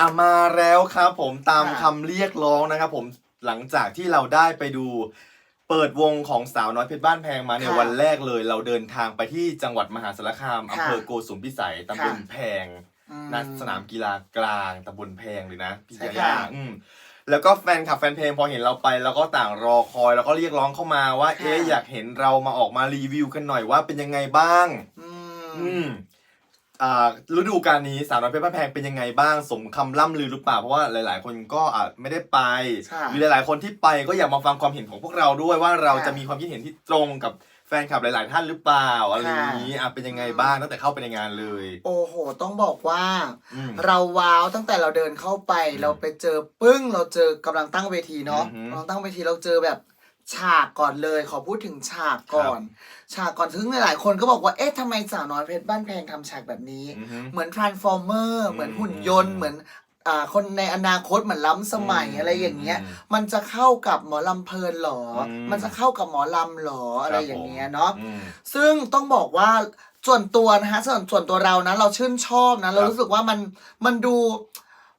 อะมาแล้วครับผมตามค่ะคำเรียกร้องนะครับผมหลังจากที่เราได้ไปดู เปิดวงของสาวน้อยเพชรบ้านแพงมาในค่ะวันแรกเลย เราเดินทางไปที่จังหวัดมหาสารคามค่ะอำเภอโกสุมพิสัยตำบลค่ะ แพงอืมณสนามกีฬากลางตำบลแพงเลยนะพี่ใช่ยาค่ะยาอืมแล้วก็แฟนคลับแฟนเพลงพอเห็นเราไปแล้วก็ต่างรอคอยแล้วก็เรียกร้องเข้ามาว่า ค่ะ เอ๊ะอยากเห็นเรามาออกมารีวิวกันหน่อยว่าเป็นยังไงบ้าง อืมอืมอ่า ฤดูกาลนี้สาวน้อยเพชรบ้านแพงเป็นยังไงบ้างสมคำล่ำลือหรือเปล่าเพราะว่าหลาย ๆ คนก็อาจไม่ได้ไปค่ะหรือหลาย ๆ คนที่ไปก็อยากมาฟังความเห็นของพวกเราด้วยว่าเราค่ะจะมีความคิดเห็นที่ตรงกับแฟนคลับหลาย ๆ ท่านหรือเปล่าอะไรอย่างนี้อะเป็นยังไงบ้างตั้งแต่เข้าไปในงานเลย โอ้โห ต้องบอกว่าอืมเราว้าวตั้งแต่เราเดินเข้าไปอืมเราไปเจอปึ้ง เราเจอกำลังตั้งเวทีเนาะอือหือกำลังตั้งเวทีเราเจอแบบ ฉากก่อนเลย ขอพูดถึงฉากก่อน ฉากก่อนซึ่งหลายๆคนก็บอกว่าเอ๊ะทำไมสาวน้อยเพชรบ้านแพงทำฉากแบบนี้ อือฮึ เหมือน transformer อืมเหมือนหุ่นยนต์เหมือนอ่าคนในอนาคตเหมือนล้ำสมัยอืมอะไรอย่างเงี้ยอืมมันจะเข้ากับหมอลำเพลินหรออมมันจะเข้ากับหมอลำหรออะไรอย่างเงี้ยเนาะ อืม ซึ่งต้องบอกว่าส่วนตัวนะฮะส่วนส่วนตัวเรานะ เราชื่นชอบนะ เราครับรู้สึกว่ามันมันดู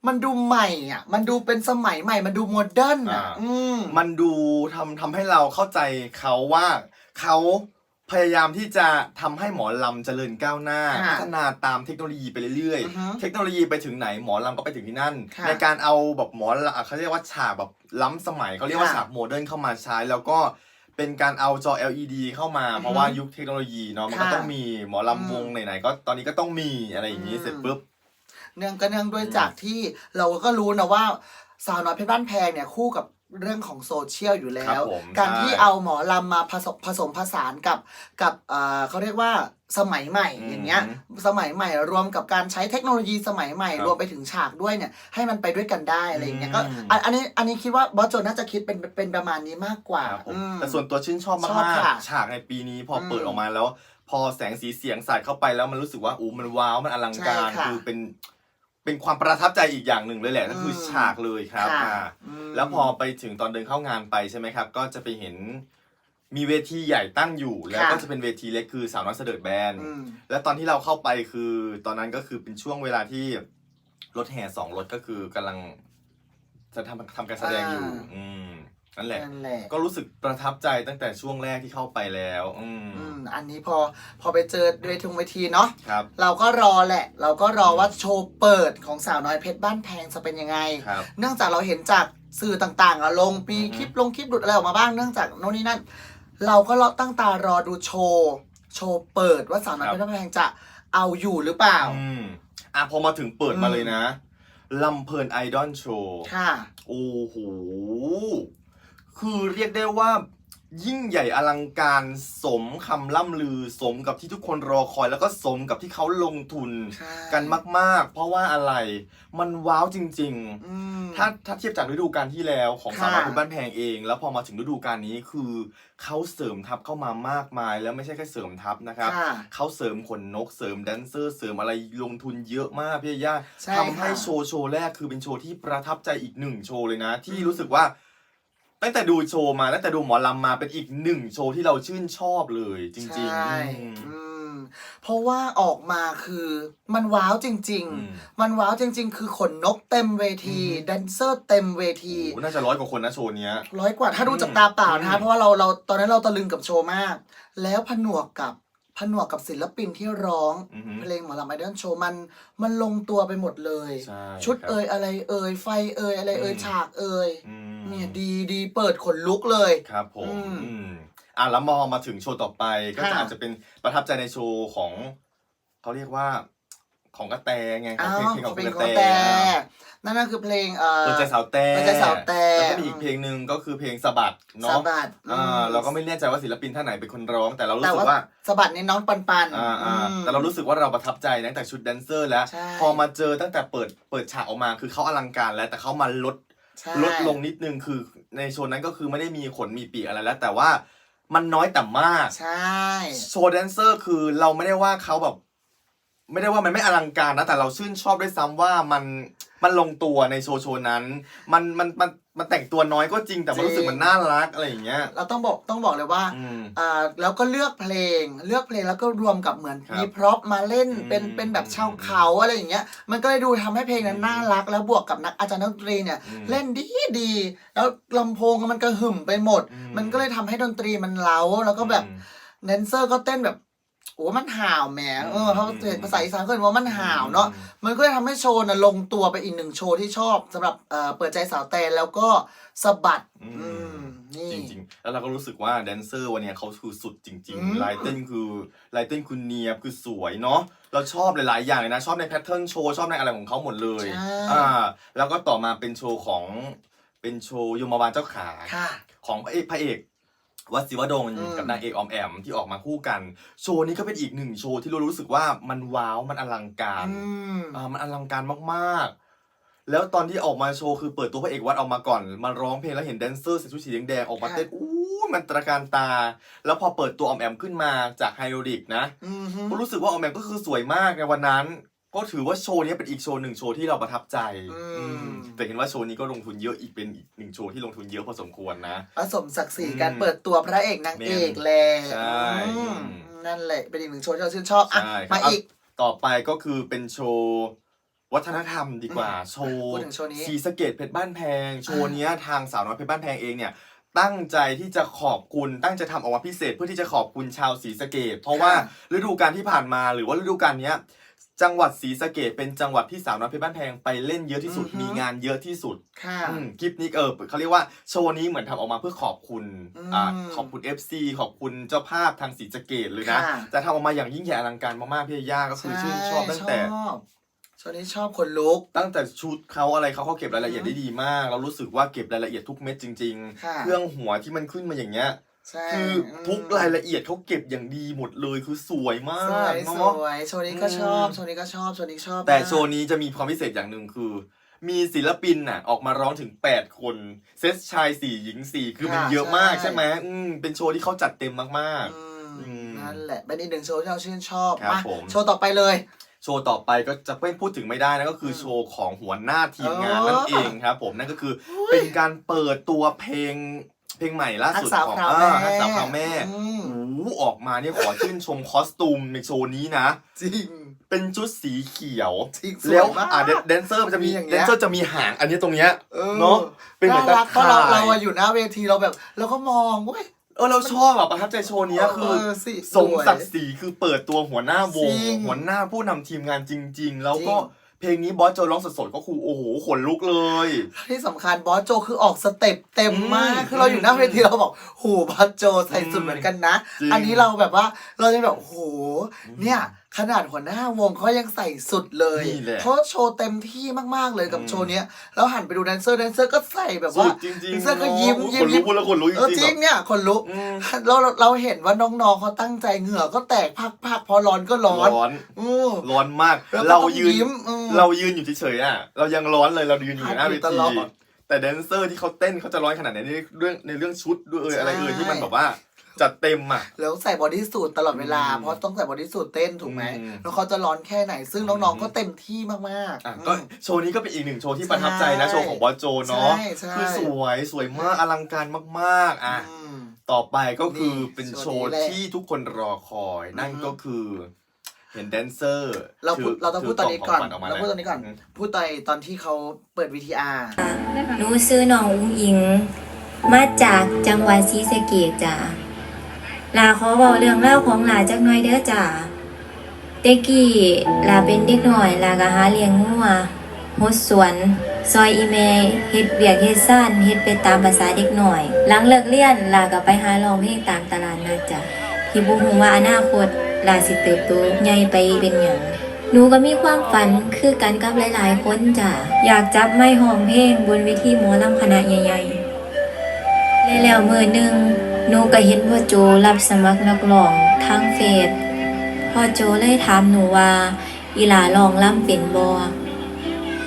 มันดูใหม่อะ มันดูเป็นสมัยใหม่ มันดูโมเดิร์นอะอ่า อืม มันดูทำทำให้เราเข้าใจเขาว่าเขาพยายามที่จะทำให้หมอลำเจริญก้าวหน้า ค่ะพัฒนาตามเทคโนโลยีไปเรื่อยอือฮึๆ เทคโนโลยีไปถึงไหนหมอลำก็ไปถึงที่นั่น ค่ะในการเอาแบบหมอลำอะเขาเรียกว่าฉากแบบล้ำสมัยเขาเรียกว่าค่ะฉากโมเดิร์นเข้ามาใช้ แล้วก็เป็นการเอาจอ LED เข้ามาอือฮึเพราะว่ายุคเทคโนโลยีเนาะมันก็ค่ะต้องมีหมอลำวงอืมไหนๆก็ตอนนี้ก็ต้องมีอะไรอย่างนี้อืม เสร็จปุ๊บ เนื่องก็เนื่องด้วยอืมจากที่เราก็รู้นะว่าสาวน้อยเพชรบ้านแพงเนี่ยคู่กับเรื่องของโซเชียลอยู่แล้ครัว บผมการใช่ที่เอาหมอลำมาผสมผสมผสานกับกับเอ่อเขาเรียกว่าสมัยใหม่อืมอย่างเงี้ยสมัยใหม่รวมกับการใช้เทคโนโลยีสมัยใหม่ ครับรวมไปถึงฉากด้วยเนี่ยให้มันไปด้วยกันได้อะไรอย่างเงี้ยอืมก็อันอันนี้อันนี้คิดว่าบอสโจน่าจะคิดเป็นเป็นประมาณนี้มากกว่าครับผมอืม แต่ส่วนตัวชื่นชอบชอบมากค่ะๆฉากในปีนี้พออมเปิดออกมาแล้ว พอแสงสีเสียงใส่เข้าไปแล้วมันรู้สึกว่าอู้มันว้าวมันอลังการใช่ค่ะ คือเป็น เป็นความประทับใจอีกอย่างหนึ่งเลยแหละก็คืออมฉากเลยครับค่ะอ่ามแล้วพอไปถึงตอนเดินเข้างานไปใช่ไหมครับ ก็จะไปเห็นมีเวทีใหญ่ตั้งอยู่ แล้วก็ค่ะจะเป็นเวทีเล็กคือสาวน้อยเสด็จแบน อืม แล้วตอนที่เราเข้าไปคือตอนนั้นก็คือเป็นช่วงเวลาที่รถแห่สองรถก็คือกำลังจะทำทำการแสดงอยู่ อ่า อืม นั่นแหละ นั่นแหละก็รู้สึกประทับใจตั้งแต่ช่วงแรกที่เข้าไปแล้ว อืมอืมอันนี้พอพอไปเจอเวทีเวทีเนาะครับ เราก็รอแหละ เราก็รอว่าโชว์เปิดของสาวน้อยเพชรบ้านแพงจะเป็นยังไง ครับ เนื่องจากเราเห็นจากสื่อต่างๆอะลงปีอือฮึ คลิปลงคลิปหลุดอะไรออกมาบ้างเนื่องจากโน่นนี่นั่น เราก็รอตั้งตารอดูโชว์โชว์เปิดว่าสาวน้อยเพชรบ้านแพงจะเอาอยู่หรือเปล่า อืมอะพอมาถึงเปิดมาอืมเลยนะลำเพลินไอดอลโชว์ ค่ะ โอ้โห คือเรียกได้ว่ายิ่งใหญ่อลังการสมคำล่ำลือสมกับที่ทุกคนรอคอยแล้วก็สมกับที่เขาลงทุนใช่กันมาก ๆ เพราะว่าอะไร มันว้าวจริงๆอืมถ้าถ้าเทียบจากฤดูกาลที่แล้วของค่ะสาวน้อยเพชรบ้านแพงเอง แล้วพอมาถึงฤดูกาลนี้คือเขาเสริมทัพเข้ามามากมาย แล้วไม่ใช่แค่เสริมทัพนะครับ ค่ะ เขาเสริมขนนกเสริมแดนเซอร์เสริมอะไรลงทุนเยอะมากพี่ย่าใช่ทำให้ค่ะโชว์โชว์แรกคือเป็นโชว์ที่ประทับใจอีกหนึ่งโชว์เลยนะ ที่อืม รู้สึกว่า ตั้งแต่ดูโชว์มาตั้งแต่ดูหมอลำมาเป็นอีกหนึ่งโชว์ที่เราชื่นชอบเลยจริง ใช่ๆอืม อืมเพราะว่าออกมาคือมันว้าวจริง อืม ๆ มันว้าวจริง ๆ คือขนนกเต็มเวทีอืมแดนเซอร์เต็มเวที โอ้โหน่าจะร้อยกว่าคนนะโชว์เนี้ย ร้อยกว่าถ้าดูอืมจากตาเปล่านะคะอืมเพราะว่าเราเราตอนนั้นเราตะลึงกับโชว์มาก แล้วผนวกกับ ผนวกกับศิลปินที่ร้อง อือหือเพลงหมอลำไอดอลโชว์มันมันลงตัวไปหมดเลยใช่ชุดครับ เอ่ยอะไรเอ่ยไฟเอ่ยอะไรเอ่ยอืม ฉากเอ่ยอืมเนี่ยดีดีเปิดขนลุกเลย ครับผมอืมอืมอะแล้วมอมาถึงโชว์ต่อไปก็จะค่ะ อาจจะเป็นประทับใจในโชว์ของเขาเรียกว่า ของกระแตไงครัอ้าบวเพลงของเพลงกขอระงแตแต่นั่นก็คือเพลงเอ่อเปิดใจสาวแต่เปิดใจสาวแต่แล้วก็มีอีกเพลงหนึ่งก็คือเพลงสะบัดสะเนาะบัดอ่าอืมเราก็ไม่แน่ใจว่าศิลปินท่านไหนเป็นคนร้อง แต่เรารู้แต่สึกว่าว่าสะบัดนี่น้องปันปันอ่าอ่าอืมแต่เรารู้สึกว่าเราประทับใจตั้งแต่ชุดแดนเซอร์ แล้วใช่พอมาเจอตั้งแต่เปิดเปิดฉากออกมาคือเขาอลังการแล้วแต่เขามาลดใช่ลดลงนิดนึงคือในโชว์นั้นก็คือไม่ได้มีขนมีปีกอะไรแล้ว แต่ว่ามันน้อยแต่มาก ใช่ โชว์แดนเซอร์คือเราไม่ได้ว่าเขาแบบ ไม่ได้ว่ามันไม่อลังการนะ แต่เราชื่นชอบด้วยซ้ำว่ามันมันลงตัวในโชว์โชว์นั้น มันมันมันมันแต่งตัวน้อยก็จริงแต่มันรู้สึกมันน่ารักอะไรอย่างเงี้ยเราต้องบอกต้องบอกเลยว่าอืม อ่าแล้วก็เลือกเพลง เลือกเพลงแล้วก็รวมกับเหมือนครับมีพร็อพมาเล่นอืมเป็นเป็นแบบชาวเขาอะไรอย่างเงี้ยมันก็เลยดูทำให้เพลงนั้นน่ารัก แล้วบวกกับนักอาจารย์ดนตรีเนี่ยอืมเล่นดีดีแล้วลำโพงมันกระหึ่มไปหมด อืม มันก็เลยทำให้ดนตรีมันเล้าแล้วก็แบบ อืม แดนเซอร์ก็เต้นแบบ โอ้มันห่าวแหมเอออืมเขาเห็นภาษาอีสานก็เห็นว่ามันห่าวเนาะมันก็เลยทำให้โชว์น่ะลงตัวไปอีกหนึ่งโชว์ที่ชอบสำหรับเอ่อเปิดใจสาวแตนแล้วก็สะบัดอือืมมนี่จริงๆ แล้วเราก็รู้สึกว่าแดนเซอร์วันเนี้ยเขาคือสุดจริงอืมๆลายเต้นคือลายเต้นคือเนียบคือสวยเนาะเราชอบหลายๆอย่างเลยนะ ชอบในแพทเทิร์นโชว์ชอบในอะไรของเขาหมดเลยใช่อ่าแล้วก็ต่อมาเป็นโชว์ของเป็นโชว์ยมบาลเจ้าขาค่ะของพระเอกพระเอก วัดศิวดงอืม กับนางเอกออมแอมที่ออกมาคู่กัน โชว์นี้ก็เป็นอีกหนึ่งโชว์ที่เรารู้สึกว่ามันว้าวมันอลังการอืม อ่ามันอลังการมากๆ แล้วตอนที่ออกมาโชว์คือเปิดตัวพระเอกวัดออกมาก่อนมาร้องเพลงแล้วเห็นแดนเซอร์ใส่ชุดสีแดงๆออกมาเต้นอู้มันตระการตา แล้วพอเปิดตัวออมแอมขึ้นมาจากไฮโดรดิกนะ อืมฮึ ก็รู้สึกว่าออมแอมก็คือสวยมากในวันนั้น ก็ถือว่าโชว์นี้เป็นอีกโชว์หนึ่งโชว์ที่เราประทับใจอืมแต่เห็นว่าโชว์นี้ก็ลงทุนเยอะอีกเป็นอีกหนึ่งโชว์ที่ลงทุนเยอะพอสมควรนะ ผสมศักดิ์ศรีอืมการเปิดตัวพระเอกนางเอกแหละใช่อืมอืมนั่นแหละเป็นอีกหนึ่งโชว์ที่เราชื่นชอบอะใช่ครับมาอีกต่อไปก็คือเป็นโชว์วัฒนธรรมดีกว่า โชว์พูดถึงโชว์นี้สีสะเกตเพชรบ้านแพง โชว์เนี้ยทางสาวน้อยเพชรบ้านแพงเองเนี่ย ตั้งใจที่จะขอบคุณ ตั้งใจทำออกมาพิเศษเพื่อที่จะขอบคุณชาวศรีสะเกดเพราะว่าค่ะฤดูกาลที่ผ่านมาหรือว่าฤดูกาลเนี้ย จังหวัดศรีสะเกดเป็นจังหวัดที่สาวน้อยเพชรบ้านแพงไปเล่นเยอะที่สุดอือฮึ มีงานเยอะที่สุดค่ะ อืมคลิปนี้เออเขาเรียกว่าโชว์นี้เหมือนทำออกมาเพื่อขอบคุณอืมอ่าขอบคุณ FC ขอบคุณเจ้าภาพทางศรีสะเกดเลยนะค่ะ จะทำออกมาอย่างยิ่งใหญ่อลังการมากๆพี่ย่าก็คือชื่นชอบตั้งแต่ ชอบโชว์นี้ชอบคนลุก ตั้งแต่ชุดเขาอะไรเขาเขาเก็บรายละเอียดได้ดีมาก เรารู้สึกว่าเก็บรายละเอียดทุกเม็ดจริงค่ะๆเครื่องหัวที่มันขึ้นมาอย่างเงี้ย ใช่คือทุกรายละเอียดเขาเก็บอย่างดีหมดเลยคือสวยมาสวกยสเนาะวยโชว์นี้ก็ชอบอืมโชว์นี้ก็ชอบโชว์นี้ชอบแต่มากโชว์นี้จะมีความพิเศษอย่างหนึ่งคือ มีศิลปินน่ะ ออกมาร้องถึง 8 คนเซตชายสี่หญิงสี่คือมันเยอะมากใช่ไหมอืมเป็นโชว์ที่เขาจัดเต็มมากอืมอืมนั่นแหละเป็นอีกหนึ่งโชว์ที่เราชื่นชอบครับมาผม โชว์ต่อไปเลยๆโชว์ต่อไปก็จะไม่พูดถึงไม่ได้นะก็คืออมโชว์ของหัวหน้าทีมงานเออนั่นเองครับผมนั่นก็คือเป็นการเปิดตัวเพลง เพลงใหม่ล่าฮักสุดสาวของพราวอ่าแม่ฮักสาวพราวแม่อืมโอ้โหออกมาเนี่ยขอชื่นชมคอสตูมในโชว์นี้นะ จริง เป็นชุดสีเขียวจริงสวยแล้วมากอ่าแดนเซอร์มันจะมีมีอย่างเงี้แดย นเซอร์จะมีหางอันนี้ตรงเนี้ยออเนอะเป็นเหมือนน่ารักเพราะเราตะข่ายเราอะอยู่หน้าเวทีเราแบบเราก็มองเว้ยเออเราชอบอะประทับใจโชว์เนี้ยคือเออสิสมวย ศักดิ์ศรีคือเปิดตัวหัวหน้าวง จริงหัวหน้าผู้นำทีมงานจริง ๆ แล้วก็จริง เพลงนี้บอสโจร้องสดๆก็คือโอ้โหขนลุกเลย ที่สำคัญบอสโจคือออกสเต็ปเต็มมากอืมคือเราอยู่หน้าเวทีเราบอกโหบอสโจใส่สุดเหมือนกันนะ จริง อันนี้เราแบบว่าเราจะแบบโหเนี่ยขนาดหัวหน้าวงเขายังใส่สุดเลยนี่แหละเขาโชว์เต็มที่มากๆเลยกับอืม โชว์เนี้ยแล้วหันไปดูแดนเซอร์แดนเซอร์ก็ใส่แบบสุว่าดจริงแดนๆเซอร์ก็ยิ้มเนอะยิ้มขนลุยิ้กมพูดแล้วขนลุกจเออจริริงงๆแบบเนี่ยคนลุกอืมเราเราเราเห็นว่าน้องๆเขาตั้งใจเหงื่อก็แตกพักๆพอร้อนก็ร้อนร้อน อือร้อนมาก แล้วก็เราต้องยืนยิ้มอืม เรายืนอยู่เฉยๆอะ เรายังร้อนเลยเรายืนอยู่หน้าเวตทีลอดแต่แดนเซอร์ที่เขาเต้นเขาจะร้อนขนาดไหนในเรื่องในเรื่องชุดด้วยเอ่ยใช่อะไรเอ่ยที่มันแบบว่า จัดเต็มอะ แล้วใส่บอดี้สูทตลอดเวลา อืมเพราะต้องใส่บอดี้สูทเต้นถูกไหมอืม แล้วเขาจะร้อนแค่ไหน ซึ่งน้องๆก็เต็มที่มากๆอะอืมก็โชว์นี้ก็เป็นอีกหนึ่งโชว์ที่ประทับใจนะ ใช่ โชว์ของบอสโจเนาะใช่ใช่คือสวยสวยมากอลังการมากๆอะ อืม ต่อไปก็คือนี่เป็นโชโชว์ว์นี้แหละที่ทุกคนรอคอย นั่นอือฮึ ก็คือเห็นแดนเซอร์เราพูดถืเราต้องพูดตอนนี้ก่อนถืขงขวัญเราพูดตอนนี้ก่อนมพูดตอนตอนที่เขาเปิด VTR หนูซื้อน้องอุ้งอิง มาจากจังหวัดศรีสะเกษจ้ะ ลาขอบอกเรื่องเล่าวของหลาจักหน่อยเด้อจ้ะเด็กกี้ลาเป็นเด็กหน่อยลาก็หาเลี้ยงงัวหดสวน ซอยอีเมเฮ็ดเบียกเฮ็ดซ่านเฮ็ดไปตามภาษาเด็กหน่อย หลังเลิกเรียนลาก็ไปหาร้องเพลงตามตลาดนัดจ้ะที่บ่ฮู้ว่าอนาคตลาสิเติบโตใหญ่ไปเป็นหยังหนูก็มีความฝันคือกันกับหลายๆคนจ้ะอยากจับไม้ห้องเพลงบนเวทีหมอลำคณะใหญ่ๆ แล้วเมื่อหนึ่ง หนูก็เห็นพ่อโจรับสมัครนักร้องทางเฟซพ่อโจเลยถามหนูว่า อีหลาลองล่ำเป็นบ่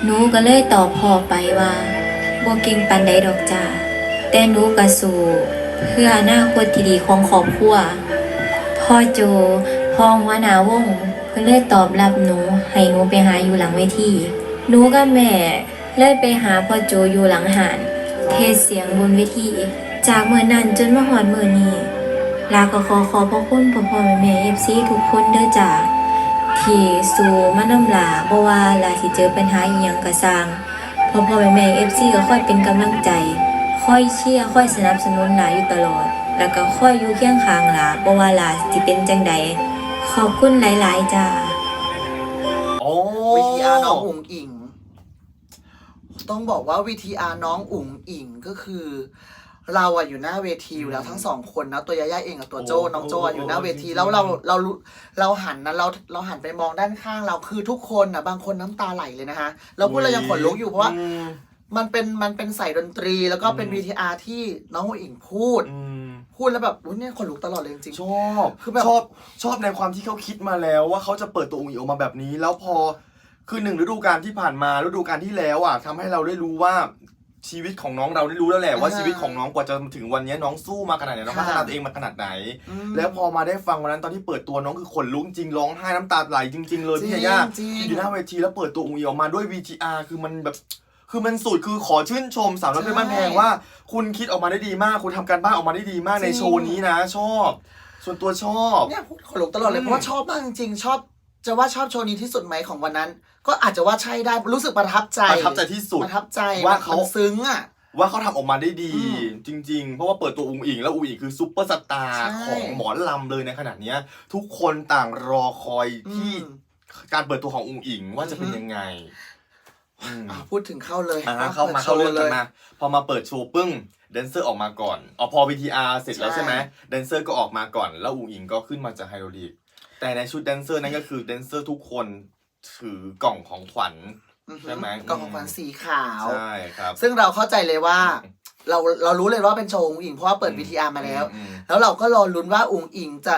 หนูก็เลยตอบพ่อไปว่าบ่เก่งปานใดดอกจ้าแต่หนูก็สู้เพื่ออนาคตที่ดีของครอบครัวพ่อโจพ่อหัวหน้าวงเพิ่นเลยตอบรับหนูให้หนูไปหาอยู่หลังเวทีหนูกับแม่เลยไปหาพ่อโจอยู่หลังหานเทศเสียงบนเวที จากเมื่อนั้นจนมาหอดมือนี้ลาก็ขอขอบพระคุณพ่อพ่อแม่แม่เอฟซีทุกคนเด้อจ้าที่สู่มาน้ำลาบ่ว่าลาสิเจอปัญหาอีหยังก็สร้างพ่อพ่อแม่แม่เอฟซีก็ค่อยเป็นกำลังใจ ค่อยเชียร์ค่อยสนับสนุนลาอยู่ตลอด แล้วก็ค่อยอยู่เคียงข้างลาบ่ว่าลาสิเป็นจังใดขอบคุณหลาย ๆ จ้าโอ้วิทีอาร์น้องอุ๋งอิง ต้องบอกว่าวิทีอาร์น้องอุ๋งอิงก็คือ เราอะอยู่หน้าเวทีอยู่แล้วทั้งสองคนนะตัวยาย่าเองกับตัวโจน้องโจอะอยู่หน้าเวทีแล้วเราเรารู้เราหันนะเราเราหันไปมองด้านข้างเราคือทุกคนนะบางคนน้ำตาไหลเลยนะคะเราพูดเรายังขนลุกอยู่เพราะว่า อืมมันเป็นมันเป็นสายดนตรีแล้วก็เป็นอืม VTR ที่น้องอุ๋งอิงพูด อืมพูดแล้วแบบอุ๊ยเนี่ยขนลุกตลอดเลยจริง ชอบคือแบบ ชอบชอบในความที่เขาคิดมาแล้วว่าเขาจะเปิดตัวองค์อิงออกมาแบบนี้ แล้วพอคือหนึ่งฤดูกาลที่ผ่านมาฤดูกาลที่แล้วอะทำให้เราได้รู้ว่า ชีวิตของน้องเราได้รู้แล้วแหละว่าอ่าชีวิตของน้องกว่าจะถึงวันนี้น้องสู้มาขนาดไหนน้องค่ะ พัฒนาตัวเองมาขนาดไหนๆอืมแล้วพอมาได้ฟังวันนั้นตอนที่เปิดตัวน้องคือขนลุกจริงร้องไห้น้ำตาไหลจริง ๆ เลยพี่จริงยาย่าจริงอยู่หน้าเวทีแล้วเปิดตัวองค์อิงออกมาด้วย VTR คือมันแบบ คือมันสุดคือขอชื่นชมสาวน้อยเพชรบ้านแพงว่า คุณคิดออกมาได้ดีมาก คุณทำการบ้านออกมาได้ดีมากในจริง โชว์นี้นะ ชอบ ส่วนตัวชอบ เนี่ยพูดขนลุกตลอดเลอืยมเพราะว่าชอบมากจริงๆ ชอบ จะว่าชอบโชว์นี้ที่สุดไหมของวันนั้น ก็อาจจะว่าใช่ได้รู้สึกประทับใจประทับใจที่สุดประทับใจว่าเขานซึ้งอะว่าเขาทำออกมาได้ดีอืมจริง ๆ เพราะว่าเปิดตัวองค์อิง แล้วองค์อิงคือซุปเปอร์สตาร์ใช่ของหมอลำเลยในขณะเนี้ยทุกคนต่างรอคอยที่อืมการเปิดตัวขององค์อิงว่าจะเป็นอือฮึยังไงอืมอะพูดถึงเข้าเลยอ่าเข้ามาเข้าเรื่องปิดโชกันว์มาพอมาเปิดโชว์ปึ้งแดนเซอร์ออกมาก่อนอ๋อพอ VTR เสร็จแล้วใช่ใช่ไหมแดนเซอร์ก็ออกมาก่อน แล้วอุ๋งอิงก็ขึ้นมาจากไฮโดรลิก แต่ในชุดแดนเซอร์นั่นก็คือแดนเซอร์ทุกคนถือกล่องของขวัญ อือฮึใช่ไหม กล่องของขวัญสีขาว ใช่ครับ ซึ่งเราเข้าใจเลยว่า เราเรารู้เลยว่าเป็นโชว์อุ๋งอิงเพราะว่าเปิด อืม VTR มาแล้ว อืม แล้วเราก็รอลุ้นว่าอุ๋งอิงจะ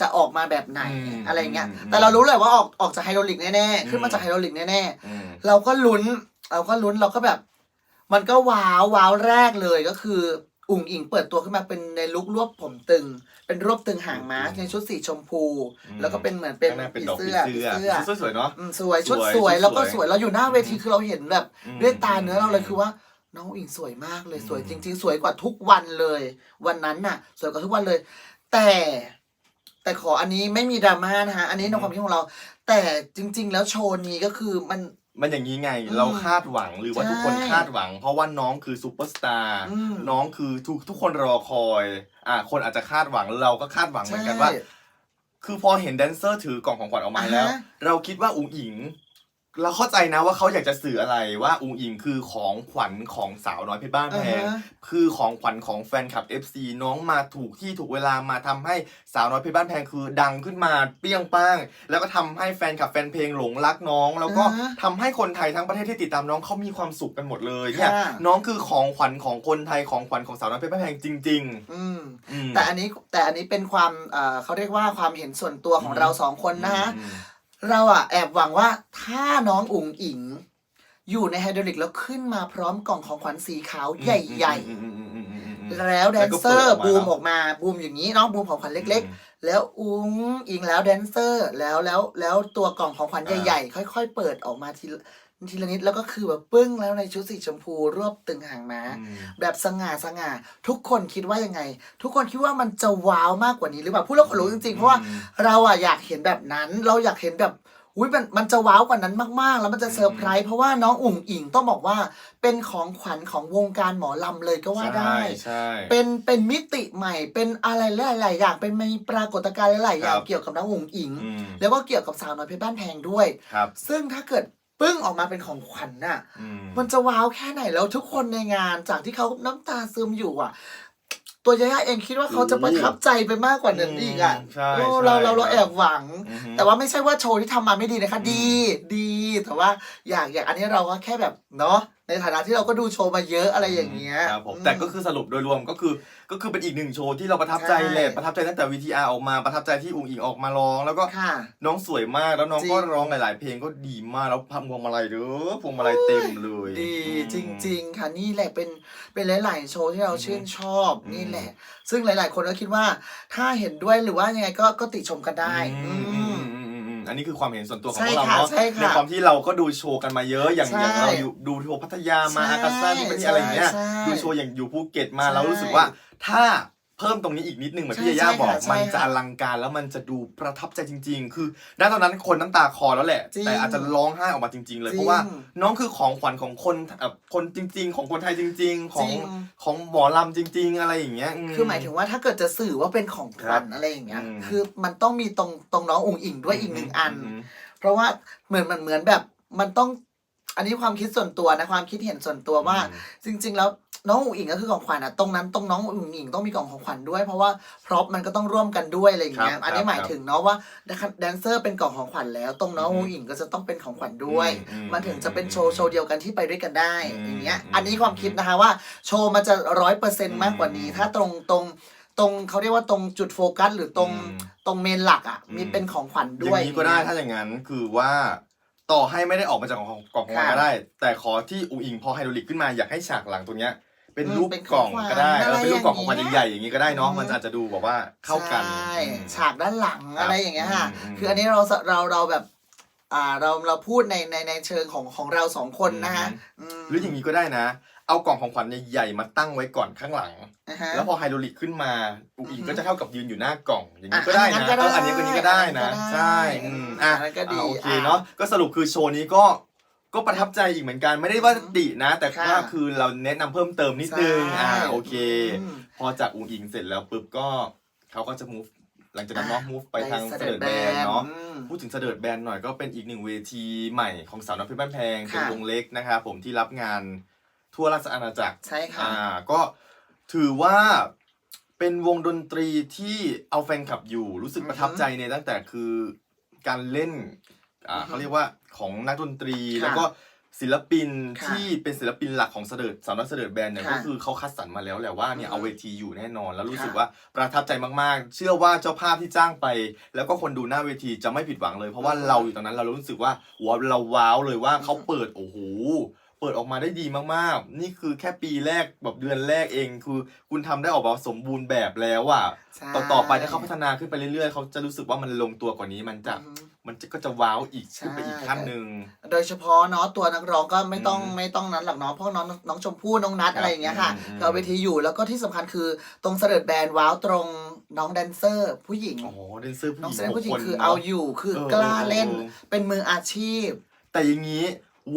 จะออกมาแบบไหนอืมอะไรเงี้ย อืมแต่เรารู้เลยว่าออกออกจากไฮโดรลิกแน่อืมๆขึ้นมาจากไฮโดรลิกแน่อืมๆ เราก็ลุ้น เราก็ลุ้นเราก็แบบ มันก็ว้าวว้าวแรกเลยก็คือ อุ๋งอิงเปิดตัวขึ้นมาเป็นในลุครวบผมตึง เป็นรวบตึงหางม้าในชุดสีชมพูอืมแล้วก็เป็นเหมือนเป็นข้างหน้าเป็นผีดอกผีเสื้อเสื้อผีเสื้อชุดสวยๆเนาะอืมสวยชุดสวยสวยชุดแล้วก็สวยสวยเราอยู่หน้าเวทีคือเราเห็นแบบอืมด้วยตาเนื้อเราเลยคือว่าน้องอิงสวยมากเลยสวยจริง ๆ สวยกว่าทุกวันเลย วันนั้นน่ะ สวยกว่าทุกวันเลย แต่แต่ขออันนี้ไม่มีดราม่านะฮะอันนี้ในความคิดของเรา แต่จริง ๆ แล้วโชว์นี้ก็คือมัน มันอย่างนี้ไงอืมเราคาดหวังหรือว่าใช่ทุกคนคาดหวัง เพราะว่าน้องคือซูเปอร์สตาร์อืมน้องคือทุกทุกคนรอคอยอะคนอาจจะคาดหวังเราก็คาดหวังเหมือนกันว่าใช่คือพอเห็นแดนเซอร์ถือกล่องของขวัญออกมาแล้วอ่าฮะเราคิดว่าอุ๋งอิง เราเข้าใจนะว่าเขาอยากจะสื่ออะไรว่าอุ๋งอิงคือของขวัญของสาวน้อยเพชรบ้านแพงอ่าฮะ คือของขวัญของแฟนคลับ FC น้องมาถูกที่ถูกเวลามาทำให้สาวน้อยเพชรบ้านแพงคือดังขึ้นมาเปรี้ยงป้าง แล้วก็ทำให้แฟนคลับแฟนเพลงหลงรักน้อง แล้วก็อ่าฮะทำให้คนไทยทั้งประเทศที่ติดตามน้องเขามีความสุขกันหมดเลยเนี่ยค่ะ น้องคือของขวัญของคนไทยของขวัญของสาวน้อยเพชรบ้านแพงจริง อืม ๆอืมแต่อันนี้แต่อันนี้เป็นความเอ่อเขาเรียกว่าความเห็นส่วนตัวของอืมเราสองคนนะฮะ อืม เราอะแอบหวังว่าถ้าน้องอุ๋งอิง อยู่ในไฮดรอลิกแล้วขึ้นมาพร้อมกล่องของขวัญสีขาวใหญ่ อืมอืมอืมอืมอืมอืมอืม ๆ แล้วแดนเซอร์แล้วก็เปิบูดมออออกกมาบูมอย่างนี้เนาะบูมของขวัญเล็ก ๆ แล้วอุ๋งอิงแล้วแดนเซอร์แล้วแล้วแล้วตัวกล่องของขวัญอ่า ใหญ่ๆค่อย ๆ เปิดออกมาทีละ ทีละนิดแล้วก็คือแบบปึ้งแล้วในชุดสีชมพูรวบตึงหางม้าอืมแบบสง่าสง่าทุกคนคิดว่ายังไง ทุกคนคิดว่ามันจะว้าวมากกว่านี้หรือเปล่าพูดแล้วขนลุกจริงๆเพราะว่าอืมเราอะอยากเห็นแบบนั้น เราอยากเห็นแบบอุ้ยมันมันจะว้าวกว่านั้นมากๆ แล้วมันจะเซอร์ไพรส์เพราะว่าน้องอุ๋งอิงต้องบอกว่า เป็นของขวัญของวงการหมอลำเลยก็ว่าได้ใช่ใช่เป็นเป็นมิติใหม่เป็นอะไรหลายๆอย่างเป็นมีปรากฏการณ์หลายๆอย่างครับเกี่ยวกับน้องอุ๋งอิงอืมแล้วก็เกี่ยวกับสาวน้อยเพชรบ้านแพงด้วยครับซึ่งถ้าเกิด ปึ้งออกมาเป็นของขวัญน่ะอืมมันจะว้าวแค่ไหนแล้วทุกคนในงานจากที่เขาน้ำตาซึมอยู่อะ ตัวยาย่าเองคิดว่าเขาจะประทับใจไปมากกว่านั้นอีกอะใช่โอ้ใช่เราเราเราแอบหวัง อือฮึ แต่ว่าไม่ใช่ว่าโชว์ที่ทำมาไม่ดีนะคะอืมดี ดีแต่ว่าอยากอยากอันนี้เราก็แค่แบบเนาะ ในฐานะที่เราก็ดูโชว์มาเยอะอะไรอย่างเงี้ยครับผมอืแต่ก็คือสรุปโดยรวมก็คือ ก็คือเป็นอีกหนึ่งโชว์ที่เราประทับใจใช่เลยประทับใจตั้งแต่ VTR ออกมาประทับใจที่อุ๋งอิงออกมาร้อง แล้วก็ค่ะน้องสวยมากแล้วน้องจริงก็ร้องหลาย ๆ เพลงก็ดีมากแล้วพับพวงมาลัยเด้อพวงมาลัยเต็มเลย ดีอืมจริง ๆ ค่ะนี่แหละเป็นเป็นหลาย ๆ โชว์ที่เราอืมชื่นชอบอืมนี่แหละ ซึ่งหลาย ๆ คนก็คิดว่าถ้าเห็นด้วยหรือว่ายังไงก็ก็ติชมกันได้ อื อืมอืมมอืมอืมอืมอันนี้คือความเห็นส่วนตัวของใช่พวกเราค่ะเนาะใช่ค่ะในความที่เราก็ดูโชว์กันมาเยอะอย่างใช่อย่างเราอยู่ดูโชว์พัทยามาใช่อากาซ่าที่เป็นอะไรอย่างเงี้ยใช่ดูโชว์อย่างอยู่ภูเก็ตมาใช่ เรารู้สึกว่าถ้า เพิ่มตรงนี้อีกนิดนึงเหมือนที่ใช่ยาย่าบอก ใช่ค่ะมันจะใช่อค่ะลังการแล้วมันจะดูประทับใจจริง ๆ คือณตอนนั้นคนน้ำตาคลอแล้วแหละ จริงแต่อาจจะร้องไห้ออกมาจริง ๆ เลย จริงเพราะว่าน้องคือของขวัญของคนเอ่อคนจริง ๆ ของคนไทยจริง ๆ ของจริง ของหมอลำจริง ๆ อะไรอย่างเงี้ย คือหมายถึงว่าถ้าเกิดจะสื่อว่าเป็นของขวัญครับอะไรอย่างเงี้ย อืม คือมันต้องมีตรงตรงน้ององค์อิงด้วยอีกหนึ่งอัน ม เพราะว่าเหมือนมันเหมือนแบบมันต้อง อันนี้ความคิดส่วนตัวนะความคิดเห็นส่วนตัวว่า จริง ๆ แล้ว น้องอุ๋งอิงก็คือของขวัญอะตรงนั้นตรงน้องอุ๋งอิงต้องมีกล่องของขวัญด้วย เพราะว่าพร็อพมันก็ต้องร่วมกันด้วยอะไรอย่างเงี้ยครับอันนี้ครับหมายถึงเนาะว่าแดนเซอร์เป็นกล่องของขวัญแล้ว ตรงน้องอืมอุ๋งอิงก็จะต้องเป็นของขวัญด้วย อืมมันถึงจะเป็นโชว์โชว์เดียวกันที่ไปด้วยกันได้อืมอย่างเงี้ยอืมอันนี้ความคิดนะคะว่าโชว์มันจะร้อยเปอร์เซ็นต์มากกว่านี้อืมถ้าตรงตรงตรงเขาเรียกว่าตรงจุดโฟกัส หรือตรงอืมตรงเมนหลักอะอืมมีเป็นของขวัญอด้วยย่างนี้ก็ได้ถ้าอย่างนั้นคือว่าต่อให้ไม่ได้ออกมาจากของกล่องของขวัญค่ะ ก็ได้ แต่ขอที่อุงอิงพอไฮโดรลิกขึ้นมาอยากให้ฉากหลังตัวเนี้ย เป็นอืมรูปเป็นกล่องของขวัญก็ได้เอออะไรเป็นรูปกล่องของขวัญอย่างเงี้ยใหญ่ๆอย่างนี้ก็ได้เนาะอืมมันอาจจะดูแบบว่าเข้ากันใช่อืม ฉากด้านหลังครับอะไรอย่างเงี้ยค่ะอืมอืมคืออันนี้เราเราเราแบบ อ่าเราเราพูดในในในเชิงของของเราสองคนนะฮะมหรืออย่างนี้ก็ได้นะ เอากล่องของขวัญใหญ่ๆมาตั้งไว้ก่อนข้างหลังอ่าฮะ แล้วพอไฮโดรลิกขึ้นมาอุงอิงอือฮึก็จะเท่ากับยืนอยู่หน้ากล่อง อย่างนี้อะก็ได้อันนั้นะนก็ได้เอออันนี้ก็นี้ก็ได้นะ อันนั้นก็ได้ใช่อืมอะอันนั้นก็ดีอะโอเคอะ เนาะก็สรุปคือโชว์นี้ก็ ก็ประทับใจอีกเหมือนกันไม่ได้ว่าตินะ แต่ค่ะว่าคือเราแนะนำเพิ่มเติมนิดนึงใช่อ่าโอเค อืมพอจากอุงอิงเสร็จแล้วปุ๊บก็เขาก็จะ move หลังจากนั้นเนาะ move ไปทางไปเสเสด็ด็จจแบนเนาะ อืม พูดถึงเสด็จแบนหน่อยก็เป็นอีกหนึ่งเวทีใหม่ของสาวน้อยเพชรบ้านแพงเป็นค่ะวงเล็กนะครับผมที่รับงานทั่วราชอาณาจักร ใช่ค่ะ อ่าก็ถือว่าเป็นวงดนตรีที่เอาแฟนคลับอยู่รู้สึกอือฮึ ประทับใจในตั้งแต่คือการเล่น อ่าอือฮึเขาเรียกว่าของนักดนตรีค่ะแล้วก็ศิลปินค่ะที่เป็นศิลปินหลักของเสด็จสาวน้อยเสด็จแบนเนี่ยค่ะก็คือเขาคัดสรรมาแล้วแหละว่าเนี่ยอือฮึเอาเวทีอยู่แน่นอน แล้วรู้ค่ะสึกว่าประทับใจมากๆ เชื่อว่าเจ้าภาพที่จ้างไป แล้วก็คนดูหน้าเวทีจะไม่ผิดหวังเลย เพราะว่าอือฮึเราอยู่ตรงนั้นเรารู้สึกว่าว้าวเราว้าวเลยว่าอือฮึเขาเปิดโอ้โหเปิดออกมาได้ดีมากๆ นี่คือแค่ปีแรกแบบเดือนแรกเอง คือคุณทำได้ออกมาสมบูรณ์แบบแล้วอะ ใช่ ต่อต่อไปถ้าเขาพัฒนาขึ้นไปเรื่อยๆ เขาจะรู้สึกว่ามันลงตัวกว่านี้มันจะอือฮึ มันจะก็จะว้าวอีกใช่ขึ้นไปอีกขั้นหนึ่ง โดยเฉพาะเนาะตัวนักร้องก็ไม่ต้องอืมไม่ต้องนั้นหรอกเนาะเพราะน้องน้องชมพู่น้องนัดครับอะไรอย่างเงี้ยค่ะอืมอืม เราเวทีอยู่แล้วก็ที่สำคัญคือตรงเสด็จแบนว้าวตรงน้องแดนเซอร์ ผู้หญิง โอ้โหเดนเซอร์ผู้น้องหญิแสดงงหผู้กหญิงคนคือเนเอาอะอยู่คือเออกล้าเล่น เออ เป็นมืออาชีพ แต่อย่างนี้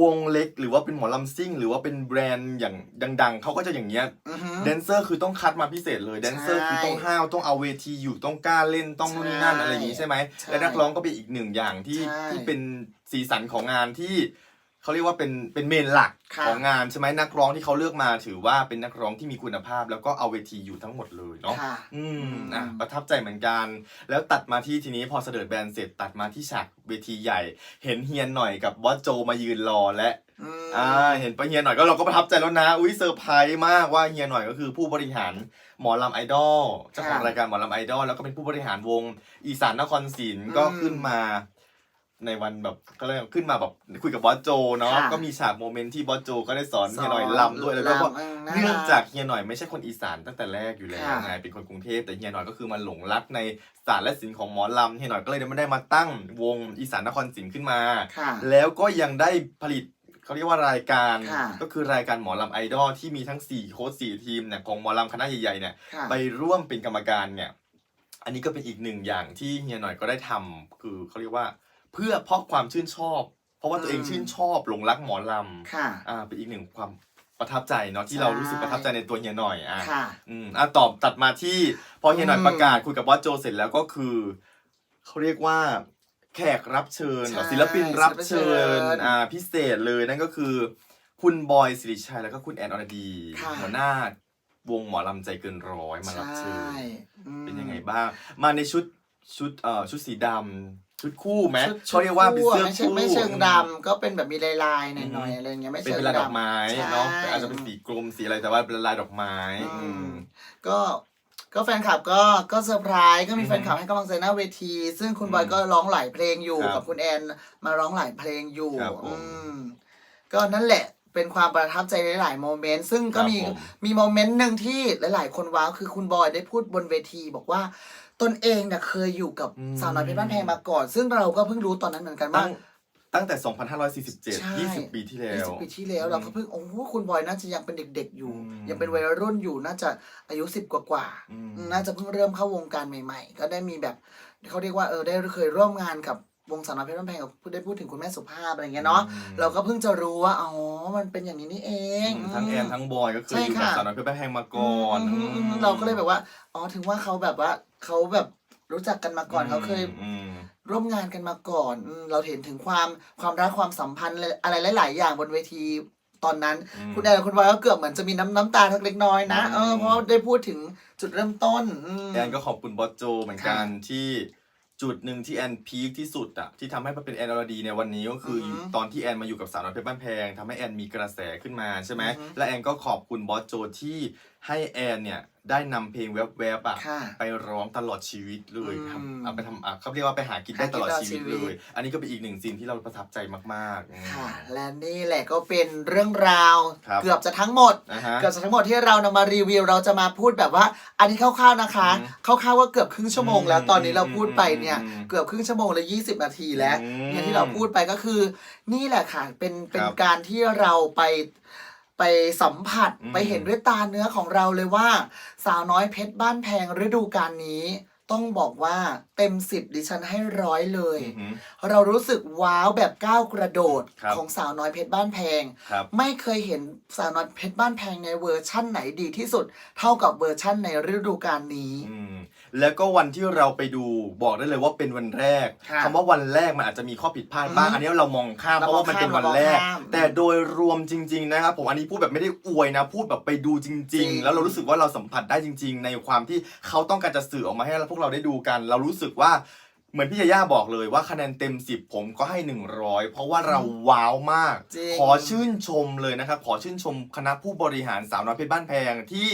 วงเล็กหรือว่าเป็นหมอลำซิ่ง หรือว่าเป็นแบรนด์อย่างดัง ๆเขาก็จะอย่างเงี้ยอือฮึ แดนเซอร์คือต้องคัดมาพิเศษเลยแดนเซอร์ใช่คือต้องห้าวต้องเอาเวทีอยู่ต้องกล้าเล่นต้องนู่นนี่นั่นอะไรอย่างงี้ใช่ไหมใช่และนักร้องก็เป็นอีกหนึ่งอย่างที่ใช่ ที่เป็นสีสันของงานที่ เขาเรียกว่าเป็นเป็นเมนหลักค่ะ ของงานใช่ไหมนักร้องที่เขาเลือกมาถือว่าเป็นนักร้องที่มีคุณภาพ แล้วก็เอาเวทีอยู่ทั้งหมดเลยเนาะ ค่ะ อืมอืมอะประทับใจเหมือนกัน แล้วตัดมาที่ทีนี้พอเสด็จแบนเสร็จตัดมาที่ฉากเวทีใหญ่ เห็นเฮียนหน่อยกับบอสโจมายืนรอและอืม อ่าเห็นปะเฮียหน่อยก็เราก็ประทับใจแล้วนะ อุ้ยเซอร์ไพรส์มากว่าเฮียหน่อยก็คือผู้บริหารหมอลำไอดอลเจ้าของค่ะรายการหมอลำไอดอลแล้วก็เป็นผู้บริหารวง อีสานนครศรีอืมก็ขึ้นมา ในวันแบบก็เลยกขึ้นมาแบบคุยกับบอสโจเนาะค่ะก็มีฉากโมเมนต์ที่บอสโจก็ได้สอนสอนเฮียหน่อยลำด้วยแล้วก็ลำเออน่ารักเนื่องจากเฮียหน่อยไม่ใช่คนอีสานตั้งแต่แรกอยู่แล้วค่ะไงเป็นคนกรุงเทพแต่เฮียหน่อยก็คือมาหลงรักในศาสตร์และศิลป์ของหมอลำเฮียหน่อยก็เลยไม่ได้มาตั้งวงอีสานนครศรีขึ้นมา ค่ะแล้วก็ยังได้ผลิตเขาเรียกว่ารายการ ค่ะ ก็คือรายการหมอลำไอดอลที่มีทั้ง4โค้ช4ทีมเนี่ยของหมอลำคณะใหญ่ๆเนี่ย ค่ะ ไปร่วมเป็นกรรมการเนี่ย อันนี้ก็เป็นอีกหนึ่งอย่างที่เฮียหน่อยก็ได้ทำคือเขาเรียกว่า เพื่อเพราะความชื่นชอบ เพราะว่าตัวเองอืมชื่นชอบหลงรักหมอลค่ะำอ่าเป็นอีกหนึ่งความประทับใจเนาะที่ใช่เรารู้สึกประทับใจในตัวเฮียหน่อยอะค่ะ อืมอะตอบตัดมาที่พอเฮียหน่อยอืมประกาศคุยกับบอสโจเสร็จแล้วก็คือเขาเรียกว่าแขกรับเชิญใช่เหรอศิลปินรับเชิญศิลปินเชิญอ่าพิเศษเลยนั่นก็คือ คุณบอยสิริชัยแล้วก็คุณแอนอรดีค่ะหัวหน้าวงหมอลำใจเกินร้อยมารับเชิญใช่อืมเป็นยังไงบ้าง มาในชุดชุดเอ่อชุดสีดำ ชุดคู่ไหมชุดเขาเรียกว่าเป็นเสื้อไม่ใช่คู่ไม่เชิงดำก็เป็นแบบมีลายลายๆหน่อยๆอะไรเงี้ยไม่เป็นเชิงเป็นลายดอกดำไม้ใช่เนาะแต่อาจจะเป็นสีกลมสีอะไรแต่ว่าเป็นลายดอกไม้อือืมมก็ก็แฟนคลับก็ก็เซอร์ไพรส์ก็มีอืมแฟนคลับให้กำลังใจหน้าเวที ซึ่งคุณอืมบอยก็ร้องหลายเพลงอยู่ครับกับคุณแอนมาร้องหลายเพลงอยู่ครับผมอืมก็นั่นแหละ เป็นความประทับใจหลายๆโมเมนต์ซึ่งก็มีครับผม มีโมเมนต์หนึ่งที่หลาย ๆ คนว้าวคือคุณบอยได้พูดบนเวที บอกว่าตนเองเนี่ยเคยอยู่กับอืม สาวน้อยเพชรบ้านแพงมาก่อน ซึ่งเราก็เพิ่งรู้ตอนนั้นเหมือนกันว่า ตั้งตั้งแต่ ใช่ 2547 20 ปีที่แล้ว 20ปีที่แล้วเราก็เพิ่งโอ้โหคุณบอยน่าจะยังเป็นเด็ก ๆ อยู่ อืมยังเป็นวัยรุ่นอยู่น่าจะอายุสิบกว่าๆอืม น่าจะเพิ่งเริ่มเข้าวงการใหม่ ๆ ก็ได้มีแบบเขาเรียกว่าเออได้เคยร่วมงานกับ วงสาวน้อยเพชรบ้านแพงกับได้พูดถึงคุณแม่สุภาพอะไรอย่างเงี้ยเนาะอืม เราก็เพิ่งจะรู้ว่าอ๋อมันเป็นอย่างนี้นี่เอง ทั้งแอนทั้งบอยก็คือใช่อยู่กับค่ะ สาวน้อยเพชรบ้านแพงมาก่อนอืมอืมอืมเราก็เลยแบบว่าอ๋อถึงว่าเขาแบบว่าเขาแบบรู้จักกันมาก่อนเขาเคย อืม ร่วมงานกันมาก่อนอืมเราเห็นถึงความความรักความสัมพันธ์อะไรหลาย ๆ อย่างบนเวทีตอนนั้น อืมคุณแอนกับคุณบอยก็เกือบเหมือนจะมีน้ำน้ำตาทักเล็กน้อยนะ อืม เออเพราะได้พูดถึงจุดเริ่มต้นอืม แอนก็ขอบคุณบอสโจเหมือนกันค่ะที่ จุดหนึ่งที่แอนพีคที่สุดอะที่ทำให้มันเป็นแอนอรดีในวันนี้ก็คือออฮึตอนที่แอนมาอยู่กับสาวน้อยเพชรบ้านแพงทำให้แอนมีกระแสขึ้นมาใช่ไหมอือฮึ และแอนก็ขอบคุณบอสโจที่ให้แอนเนี่ย ได้นำเพลงแวบๆอะค่ะ ไปร้องตลอดชีวิตเลยครับอืมเอาไปทำอะเขาเรียกว่าไปหากินได้ตลอดหากินตลอดชีวิตชีวิเลตยอันนี้ก็เป็นอีกหนึ่งซีนที่เราประทับใจมากๆอืม ค่ะ และนี่แหละก็เป็นเรื่องราว ครับ เกือบจะทั้งหมด นะฮะ เกือบจะทั้งหมดที่เรานำมารีวิวเราจะมาพูดแบบว่า อันนี้คร่าวๆนะคะอืมคร่าวๆว่าเกือบครึ่งชั่วโมงแล้วอืมตอนนี้เราพูดไปเนี่ยอืมเกือบครึ่งชั่วโมงและยี่สิบนาทีแล้วอืมเนี่ยที่เราพูดไปก็คือ นี่แหละค่ะเป็นเป็นครับการที่เราไป ไปสัมผัสอืมไปเห็นด้วยตาเนื้อของเราเลยว่า สาวน้อยเพชรบ้านแพงฤดูกาลนี้ ต้องบอกว่าเต็มสิบดิฉันให้ร้อยเลยอือหือเรารู้สึกว้าวแบบก้าวกระโดดครับของสาวน้อยเพชรบ้านแพงครับไม่เคยเห็นสาวน้อยเพชรบ้านแพงในเวอร์ชั่นไหนดีที่สุด เท่ากับเวอร์ชั่นในฤดูกาลนี้อืม แล้วก็วันที่เราไปดูบอกได้เลยว่าเป็นวันแรกค่ะคำว่าวันแรกมันอาจจะมีข้อผิดพลาดบ้างอืมอันนี้เรามองข้ามเพเราราะว่ามันเป็นวันแรกมองข้ามแต่โดยรวมจริง ๆ นะครับผมอันนี้พูดแบบไม่ได้อวยนะ พูดแบบไปดูจจริริง ง ๆ แล้วเรารู้สึกว่าเราสัมผัสได้จริง ๆ ในความที่เขาต้องการจะสื่อออกมาให้พวกเราได้ดูกัน เรารู้สึกว่าเหมือนพี่ยาย่าบอกเลยว่าคะแนนเต็ม 10 ผมก็ให้ 100 เพราะว่าเราว้าวมาก จริง ขอชื่นชมเลยนะครับ ขอชื่นชมคณะผู้บริหารสาวน้อยเพชรบ้านแพงที่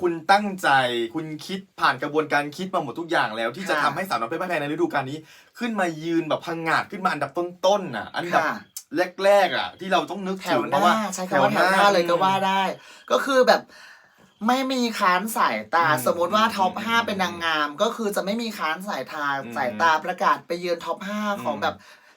คุณตั้งใจ คุณคิดผ่านกระบวนการคิดมาหมดทุกอย่างแล้ว ที่จะค่ะ ทำให้สาวน้อยเพชรบ้านแพงในฤดูกาลนี้ ขึ้นมายืนแบบพังงาดขึ้นมาอันดับต้นๆน่ะ อันดับค่ะ แรกๆอะ ที่เราต้องนึกแถถึวงหเพราะน้าว่า ใช้คำว่าแถวหน้าเลยก็ว่าได้ ก็คือแบบไม่มีค้านสายตา อืมสมมุติว่าท็อป อืม5 เป็นนางงาม ก็คือจะไม่มีค้านสายตาอืมสายตาประกาศไปยืนท็อป 5 ของอืมแบบ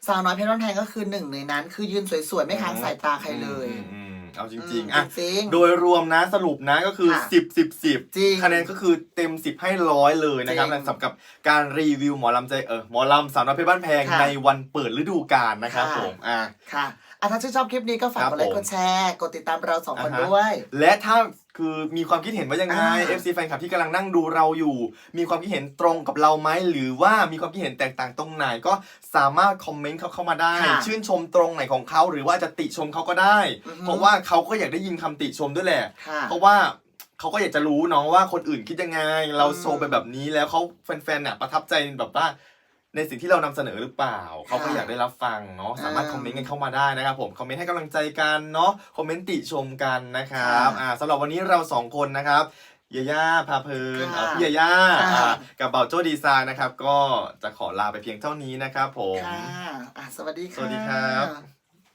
สาวน้อยเพชรบ้านแพงก็คือหนึ่งในนั้น คือยืนสวยๆ ไม่ค้านสายตาใครเลย อืมอืม เอาจอืริงมๆอะจริงๆโดยรวมนะสรุปนะก็คือ ค่ะ10 10 10จริงคะแนนก็คือเต็ม 10 ให้ร้อยเลยนะครับจริงสำหรับการรีวิวหมอลำใจเออหมอลำสาวน้อยเพชรบ้านแพงค่ะในวันเปิดฤดูกาลนะครับค่ะ ผมอะ ค่ะ อะถ้าชื่นชอบคลิปนี้ก็ฝากครับกดไลผมค์กดแชร์ กดติดตามเราสองคนอ่าฮะ ด้วย และถ้าคือมีความคิดเห็นว่ายังไง อ่า FC แฟนคลับที่กำลังนั่งดูเราอยู่ มีความคิดเห็นตรงกับเราไหมหรือว่ามีความคิดเห็นแตกต่างตรงไหนก็สามารถคอมเมนต์เข้าเข้ามาได้ ค่ะชื่นชมตรงไหนของเขาหรือว่าจะติชมเขาก็ได้ อือฮึ เพราะว่าเขาก็อยากได้ยินคำติชมด้วยแหละ ค่ะ เพราะว่าเขาก็อยากจะรู้เนาะว่าคนอื่นคิดยังไง เราอืม โชว์ไปแบบนี้แล้วเขาแฟนๆเนี่ยประทับใจแบบว่า ในสิ่งที่เรานำเสนอหรือเปล่า เขาก็อยากได้รับฟังเนาะสามารถอ่าคอมเมนต์กันเข้ามาได้นะครับผมคอมเมนต์ให้กำลังใจกันเนาะคอมเมนต์ติชมกันนะครับค่ะอ่าสำหรับวันนี้เราสองคนนะครับยาย่าพาเพลินค่ะอ่าพี่ยาย่าค่ะอ่ากับเบาโจดีไซน์นะครับ ก็จะขอลาไปเพียงเท่านี้นะครับผมค่ะอะสวัสดีค่ะสวัสดีครับ